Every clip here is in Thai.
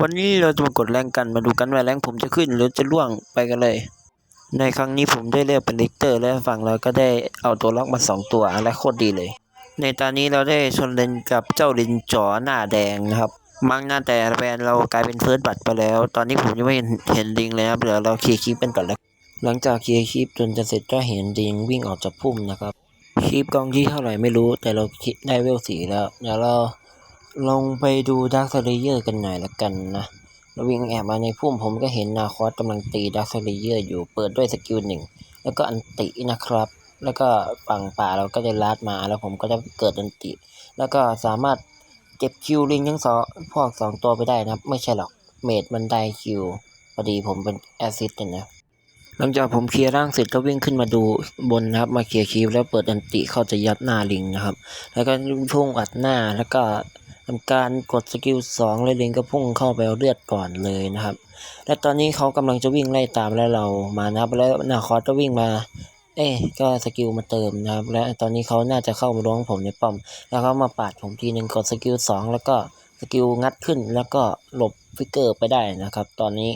วันนี้เราจะมากดแรงกันมาดูกันว่าแรงผมจะขึ้นหรือจะล่วงไปกันเลย ในครั้งนี้ผมได้เลือกเป็นลิกเตอร์และฝั่งเราก็ได้เอาตัวล็อกมาสองตัวและโคตรดีเลย ในตอนนี้เราได้ชนเลนกับเจ้าลินจอหน้าแดงนะครับ มั้งหน้าแต่แบรนเรากลายเป็นเฟิร์สบัตไปแล้ว ตอนนี้ผมยังไม่เห็นเห็นลิงเลยครับเดี๋ยวเราเคลียร์คลิปเป็นก่อนแล้วหลังจากเคลียร์คลิปจนจะเสร็จก็เห็นลิงวิ่งออกจากพุ่มนะครับคลิปกองที่เท่าไหร่ไม่รู้แต่เราคิดได้เวลสีแล้วเดี๋ยวเรา ลงไปดูดักสเลเยอร์กันหน่อยละกันนะเราวิ่งแอบมาในพุ่มผมก็เห็นนาคอสกำลังตีดักสเลเยอร์อยู่เปิดด้วยสกิลหนึ่งแล้วก็อันตินะครับ แล้วก็ฝั่งป่าเราก็ได้ลาดมาแล้วผมก็จะเกิดอันติ แล้วก็สามารถเก็บคิวลิงทั้งสองพวกสองตัวไปได้นะครับ ไม่ใช่หรอกเมดมันได้คิวพอดีผมเป็นแอซซิสต์นะหลังจากผมเคลียร์ร่างเสร็จก็วิ่งขึ้นมาดูบนนะครับ มาเคลียร์คิวแล้วเปิดอันติเข้าจะยัดหน้าลิงนะครับ แล้วก็พุ่งอัดหน้าแล้วก็ ทำการกดสกิลสองแล้วลิงก็พุ่งเข้าไปเอาเลือดก่อนเลยนะครับ และตอนนี้เขากำลังจะวิ่งไล่ตามแล้วเรามานะครับแล้วนาคอสก็วิ่งมาเอ๊ก็สกิลมาเติมนะครับ และตอนนี้เขาน่าจะเข้ามาล้วงผมในป้อม แล้วเขามาปาดผมทีหนึ่งกดสกิลสองแล้วก็สกิลงัดขึ้นแล้วก็หลบฟิกเกอร์ไปได้นะครับ ตอนนี้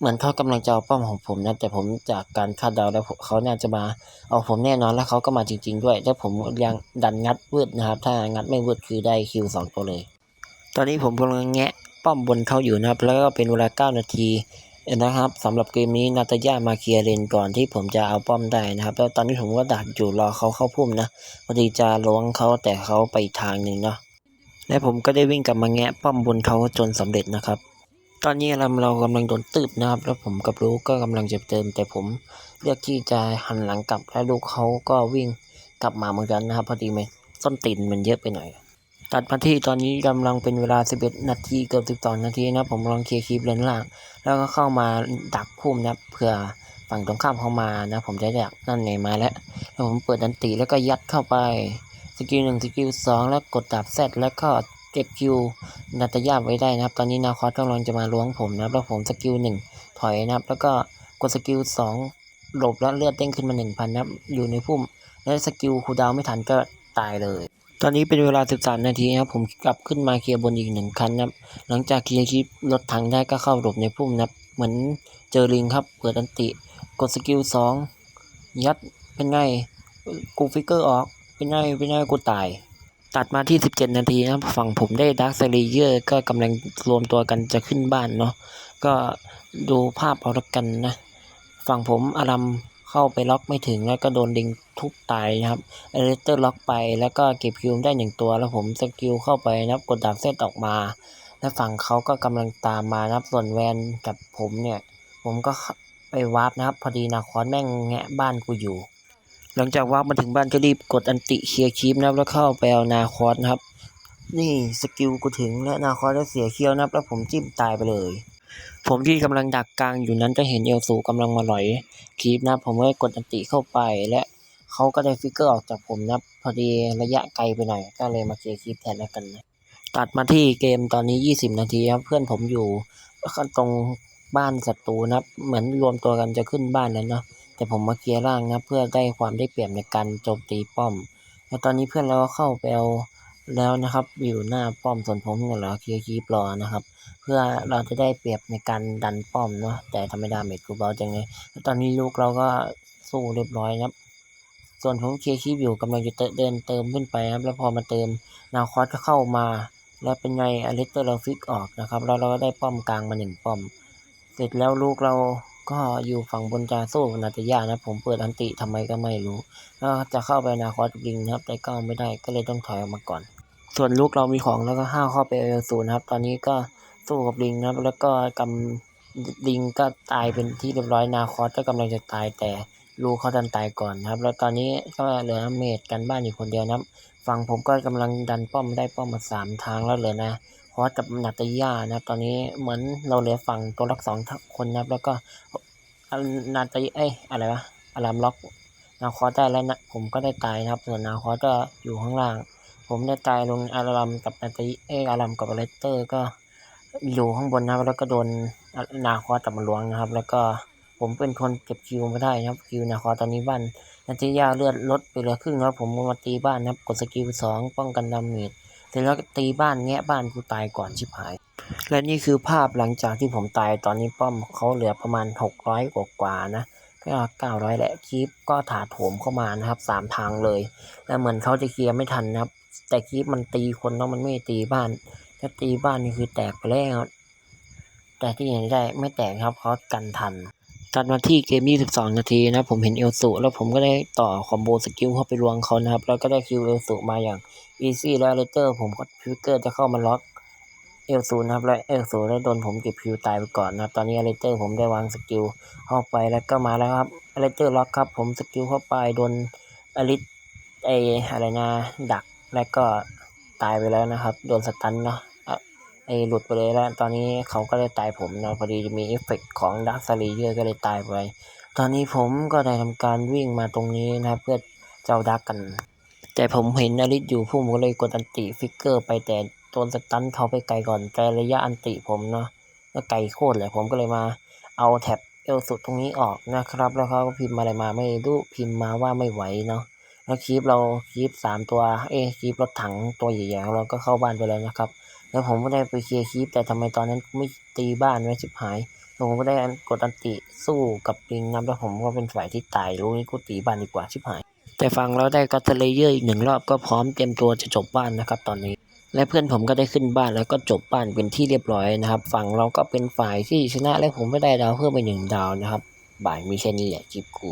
เหมือนเขากำลังจะเอาป้อมของผมนะแต่ผมจากการคาดเดาแล้วเขาน่าจะมาเอาผมแน่นอนแล้วเขาก็มาจริง ๆ ด้วย แล้วผมยังดันงัดวืดนะครับ ถ้างัดไม่วืดคือได้คิวสองตัวเลย ตอนนี้ผมกำลังแงะป้อมบนเขาอยู่นะครับ แล้วก็เป็นเวลา 9 นาทีนะครับสำหรับเกมนี้นาตาย่ามาเคลียร์เลนก่อนที่ผมจะเอาป้อมได้นะครับ แล้วตอนนี้ผมก็ดักอยู่รอเขาเข้าพุ่มนะพอดีจะล้วงเขาแต่เขาไปทางหนึ่งเนาะและผมก็ได้วิ่งกลับมาแงะป้อมบนเขาจนสำเร็จนะครับ ตอนนี้เราเรากำลังโดนตืบนะครับ แล้วผมกับลูกก็กำลังจะเติม แต่ผมเลือกที่จะหันหลังกลับและลูกเขาก็วิ่งกลับมาเหมือนกันนะครับ พอดีไหมส้นตีนมันเยอะไปหน่อย ตัดมาที่ตอนนี้กำลังเป็นเวลา 11 นาทีเกือบ12 นาทีนะผมลังเคลียร์คลิปเลนล่าง แล้วก็เข้ามาดักพุ่มนะเพื่อฝั่งตรงข้ามเข้ามานะ ผมจะดักนั่นไงมาแล้วแล้วผมเปิดดันตีแล้วก็ยัดเข้าไปสกิลหนึ่งสกิลสองแล้วกดดาบแซดแล้วก็ เก็บคิวนาตาย่าไว้ได้นะครับ ตอนนี้นาคอสกำลังจะมาล้วงผมนะครับแล้วผมสกิลหนึ่งถอยนะครับ แล้วก็กดสกิลสองหลบแล้วเลือดเด้งขึ้นมาหนึ่งพันนะครับอยู่ในพุ่มแล้วสกิลคูดาวไม่ทันก็ตายเลย ตอนนี้เป็นเวลา 13 นาทีนะครับผมกลับขึ้นมาเคลียร์บนอีกหนึ่งคันนะครับหลังจากเคลียร์คลิปรถถังได้ก็เข้าหลบในพุ่มนะครับเหมือนเจอลิงครับเปิดอันติ กดสกิลสองยัดเป็นไงกูฟิกเกอร์ออกเป็นไงเป็นไงกูตาย ตัดมาที่ 17 นาทีนะครับฝั่งผมได้ดักเซรีเยอร์ก็กำลังรวมตัวกันจะขึ้นบ้านเนาะก็ดูภาพเอาละกันนะ ฝั่งผมอารัมเข้าไปล็อกไม่ถึงแล้วก็โดนดิงทุบตายนะครับเอเลสเตอร์ล็อกไปแล้วก็เก็บคิวได้หนึ่งตัว แล้วผมสกิลเข้าไปนะครับกดดาบเซตออกมา และฝั่งเขาก็กำลังตามมานะครับส่วนแวนกับผมเนี่ย ผมก็ไปวาร์ปนะครับ พอดีนาคอนแม่งแงะบ้านกูอยู่ หลังจากวาร์ปมาถึงบ้านก็รีบกดอันติเคลียร์คลิปนะครับแล้วเข้าไปเอานาคอสนะครับ นี่สกิลกูถึงและนาคอสได้เสียเคียวนะครับแล้วผมจิ้มตายไปเลย ผมที่กำลังดักกลางอยู่นั้นก็เห็นเอลสูกำลังมาหลอยคลิปนะผมก็กดอันติเข้าไปและเขาก็ได้ฟิกเกอร์ออกจากผมนะพอดีระยะไกลไปหน่อยก็เลยมาเคลียร์คลิปแทนแล้วกันนะตัดมาที่เกมตอนนี้ 20 นาทีครับเพื่อนผมอยู่ตรงบ้านศัตรูนะครับเหมือนรวมตัวกันจะขึ้นบ้านแล้วเนาะ แต่ผมมาเคลียร์ร่างนะเพื่อได้ความได้เปรียบในการโจมตีป้อม แล้วตอนนี้เพื่อนเราก็เข้าไปเอาแล้วนะครับอยู่หน้าป้อมส่วนผมเนี่ยเรอเคลียร์คีปรอนะครับ เพื่อเราจะได้เปรียบในการดันป้อมเนาะแต่ธรรมดาเมจกูเบาจังเลยตอนนี้ลูกเราก็สู้เรียบร้อยนะครับ ส่วนผมเคลียร์คีปอยู่กำลังจะเดินเติมขึ้นไปครับแล้วพอมาเติมนาคอสก็เข้ามา แล้วเป็นไงอลิสเตอร์เราฟิกออกนะครับแล้วเราก็ได้ป้อมกลางมาหนึ่งป้อม เสร็จแล้วลูกเรา ก็อยู่ฝั่งบนจาสู้นาตยานะ ผมเปิดอันติทำไมก็ไม่รู้แล้วจะเข้าไปนาคอสลิงนะครับแต่ก็ไม่ได้ก็เลยต้องถอยออกมาก่อน ส่วนลูกเรามีของแล้วก็ห้าวเข้าไปเอลซูนะครับ ตอนนี้ก็สู้กับลิงนะครับ แล้วก็กำลิงก็ตายเป็นที่เรียบร้อยนาคอสก็กำลังจะตายแต่ลูกเขาดันตายก่อนนะครับ แล้วตอนนี้ก็เหลือเมดกันบ้านอยู่คนเดียวนะครับฝั่งผมก็กำลังดันป้อมได้ป้อมมาสามทางแล้วเหลือนะ อสกับนาตยานะครับ ตอนนี้เหมือนเราเหลือฝั่งตัวล็อกสองคนนะครับ แล้วก็นาตยเอ้ยอะไรวะอารามล็อกนาคอสได้แล้วนะผมก็ได้ตายนะครับ ส่วนนาคอสก็อยู่ข้างล่าง ผมได้ตายลงอารามกับนาตยเอ้ยอารามกับเลสเตอร์ก็อยู่ข้างบนนะครับ แล้วก็โดนนาคอสจับมาล้วงนะครับ แล้วก็ผมเป็นคนเก็บคิวมาได้นะครับคิวนาคอสตอนนี้บ้านนาตยาเลือดลดไปเหลือครึ่งแล้วผมมาตีบ้านนะครับกดสกิลสองป้องกันดาเมจ เสร็จแล้วตีบ้านแงะบ้านกูตายก่อนชิบหาย และนี่คือภาพหลังจากที่ผมตายตอนนี้ป้อมเขาเหลือประมาณหกร้อยกว่านะก็เก้าร้อยแหละคลิปก็ถาโถมเข้ามานะครับสามทางเลย แล้วเหมือนเขาจะเคลียร์ไม่ทันนะครับ แต่คลิปมันตีคนเนาะมันไม่ตีบ้าน ถ้าตีบ้านนี่คือแตกไปแล้วแต่ที่เห็นได้ไม่แตกครับเขากันทัน ตัดมาที่เกม 22 นาทีนะผมเห็นเอลสุแล้วผมก็ได้ต่อคอมโบสกิลเข้าไปลวงเขานะครับ แล้วก็ได้คิวเอลสุมาอย่างอีซี่แล้วเลเตอร์ผมก็ฟิกเกอร์จะเข้ามาล็อกเอลสุนะครับและเอลสุได้วโดนผมเก็บคิวตายไปก่อนนะครับตอนนี้เลเตอร์ผมได้วางสกิลเข้าไปแล้วก็มาแล้วครับเลเตอร์ล็อกครับ ผมสกิลเข้าไปโดนอลิสไออะไรนะดักแล้วก็ตายไปแล้วนะครับ โดนสตันเนาะ ไอหลุดไปเลยแล้ว ตอนนี้เขาก็เลยตายผมนะพอดีมีเอฟเฟกต์ของดักซารีเยอร์ก็เลยตายไป ตอนนี้ผมก็ได้ทำการวิ่งมาตรงนี้นะครับเพื่อเจ้าดักกัน แต่ผมเห็นอลิสอยู่ผมก็เลยกดอันติฟิกเกอร์ไปแต่โดนสตันเขาไปไกลก่อนแต่ระยะอันติผมเนาะก็ไกลโคตรเลยผมก็เลยมาเอาแท็บเอลสุดตรงนี้ออกนะครับ แล้วเขาก็พิมพ์อะไรมาไม่รู้พิมพ์มาว่าไม่ไหวเนาะ แล้วคลิปเราคลิปสามตัวเอ้คลิปรถถังตัวใหญ่ๆเราก็เข้าบ้านไปแล้วนะครับ แล้วผมก็ได้ไปเคลียร์คลิปแต่ทำไมตอนนั้นไม่ตีบ้านไว้ชิบหายผมก็ได้กดอันติสู้กับปิงนะแล้วผมก็เป็นฝ่ายที่ตายรู้นี่กูตีบ้านดีกว่าชิบหาย แต่ฟังแล้วได้ก็อตเลเยอร์อีกหนึ่งรอบก็พร้อมเตรียมตัวจะจบบ้านนะครับตอนนี้ และเพื่อนผมก็ได้ขึ้นบ้านแล้วก็จบบ้านเป็นที่เรียบร้อยนะครับฝั่งเราก็เป็นฝ่ายที่ชนะและผมไม่ได้ดาวเพิ่มไปหนึ่งดาวนะครับบ่ายมีแค่นี้แหละคลิปกู